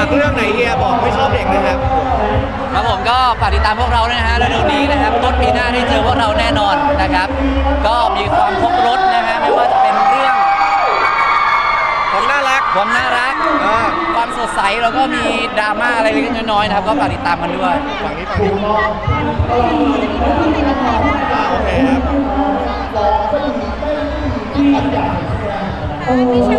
ากเรื่องไหนเฮียบอกไม่ชอบเด็กนะครับครับผมก็ฝากติดตามพวกเราด้วยนะฮะเร็วๆนี้นะครับต้นปีหน้าได้เจอพวกเราแน่นอนนะครับ ก็มีความครบรถนะฮะไม่ว่าจะเป็นเรื่องผมน่ารักความน่ารักอ่าความสดใสแล้วก็มีดราม่าอะไรเล็กๆน้อยๆนะครับ ก็ฝากติดตามกันด้วยฝั่งนี้ฝั่งนี้อ่าโอเคครับ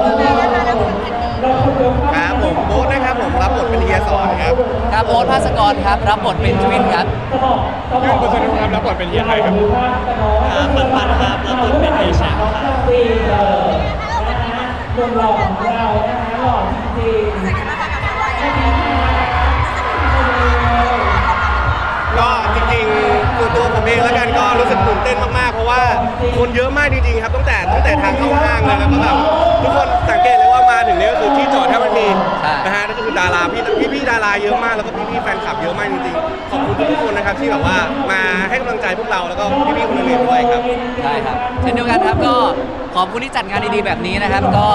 ครับครับโอ๊ตภาสกรครับ รับบทเป็นทวินครับยื่นบุษนุครับรับบทเป็นเฮียไทยครับปันปันครับรับบทเป็นเอชาครับก็จริงๆตัวตัวผมเองแล้วกันก็รู้สึกตื่นเต้นมากๆ เพราะว่าคนเยอะมากจริงๆครับตั้งแต่ตั้งแต่ทางเข้าห้างเลยแล้วก็แบบ ทุกคนสังเกตเลยว่ามาถึงนี่ก็คือที่จอดแทบไม่มีใช่ นะฮะนั่นก็คือดาราพี่พี่พี่ดาราเยอะมากแล้วก็พี่พี่แฟนคลับเยอะมากจริงๆขอบคุณทุกๆคนนะครับที่แบบว่ามาให้กำลังใจพวกเราแล้วก็พี่พี่ๆคนอื่นๆด้วยครับ ใช่ครับเช่นเดียวกันครับก็ขอบคุณที่จัดงานดีๆแบบนี้นะครับ ก็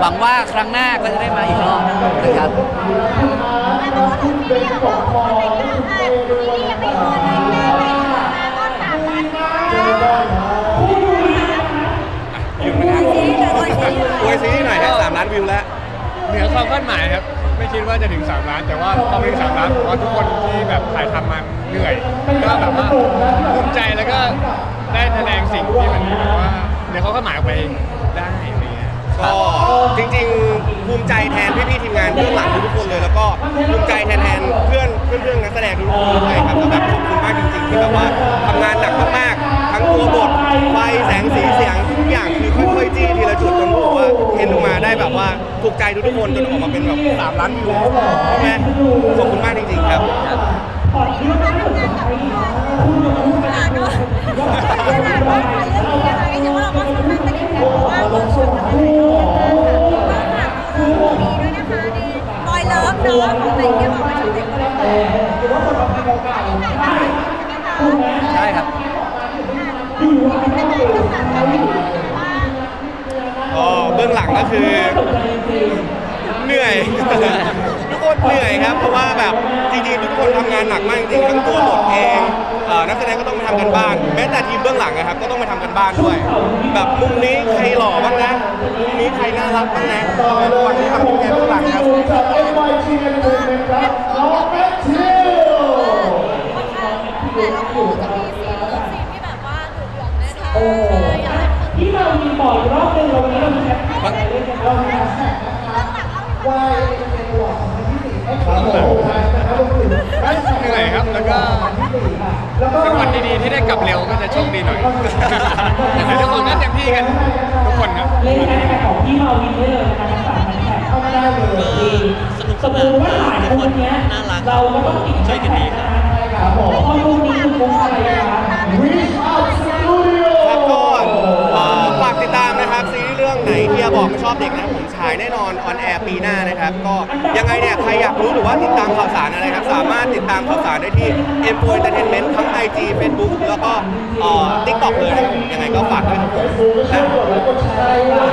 หวังว่าครั้งหน้าก็จะได้มาอีกรอบนะครับพี่อยากบอกว่าเด็กอะพี่ อวยซีรีส์หน่อยฮะสามล้านวิวแล้ว เหนือความคาดหมายครับ ไม่คิดว่าจะถึง 3 ล้าน แต่ว่าพอไปถึง3ล้านผมว่าทุกคนที่แบบถ่ายทำมันเหนื่อย ก็แบบว่าภูมิใจแล้วก็ได้แสดงสิ่งที่มันแบบว่าเดี๋ยวเขาก็หมายออกไปได้อะไรเงี้ย ก็จริงๆ ภูมิใจแทนพี่ๆทีมงานเบื้องหลังทุกๆคนเลย แล้วก็ภูมิใจแทนแทนเพื่อนเพื่อนๆนักแสดงทุกๆคนเลยครับก็แบบขอบคุณมากจริงๆที่แบบว่าทำงานหนักมากๆทั้งตัวบทไฟแสงสีเสียงทุกอย่างคือค่อย เห็นออกมาได้แบบว่าถูกใจทุกๆคนจนออกมาเป็นแบบสามล้านวิวใช่ไหมขอบคุณมากจริงๆครับบอยเลิ เบื้องหลังก็คือเหนื่อย ทุกคนเหนื่อยครับ เพราะว่าแบบจริงๆทุกคนทำงานหนักมากจริงๆทั้งตัวบทเองเอ่อนักแสดงก็ต้องไปทำกันบ้าน แม้แต่ทีมเบื้องหลังนะครับก็ต้องไปทำกันบ้านด้วย แบบมุมนี้ใครหล่อบ้างนะมุมนี้ใครน่ารักบ้างนะทุกวันที่ทำทีมงานเบื้องหลังครับ แต่ละคู่จะมีซีนซีนที่แบบว่าดุเดือดนทาง มีบอกรอบนึงเรามีเรามีแคปเรื่องหลักเล่าให้ฟังเหนื่อยครับแล้วก็เป็นวันดีๆที่ได้กลับเร็วก็จะโชคดีหน่อยแต่ทุกคนก็เต็มที่กันทุกคนครับเล่นแฮชแท็กของพี่มาวินได้เลยนะคะทั้งสามแฮชแท็กเข้ามาได้เลยดีสนุกสสมนามติว่าถ่ายทุกคคนนเนี้ยน่ารักเราก็ต้องติดช่วยกันดีครับครับผมพอรูปนี้คือมุกอะไรคะ ครับก็เอ่อฝากติดตามนะครับซีรีส์เรื่องไหนที่จะบ อกไม่ชอบเด็กนะครับผมฉายแน่นอนออนแอร์ปีหน้านะครับ ก็ยังไงเนี่ยใครอยากรู้หรือว่าติดตามข่าวสารอะไรครับ สามารถติดตามข่าวสารได้ที่ m อ็ Entertainment ทั้ง IG Facebook แล้วก็เอ่อ TikTok เลยนะครับยังไงก็ฝากด้วยครับผมนะ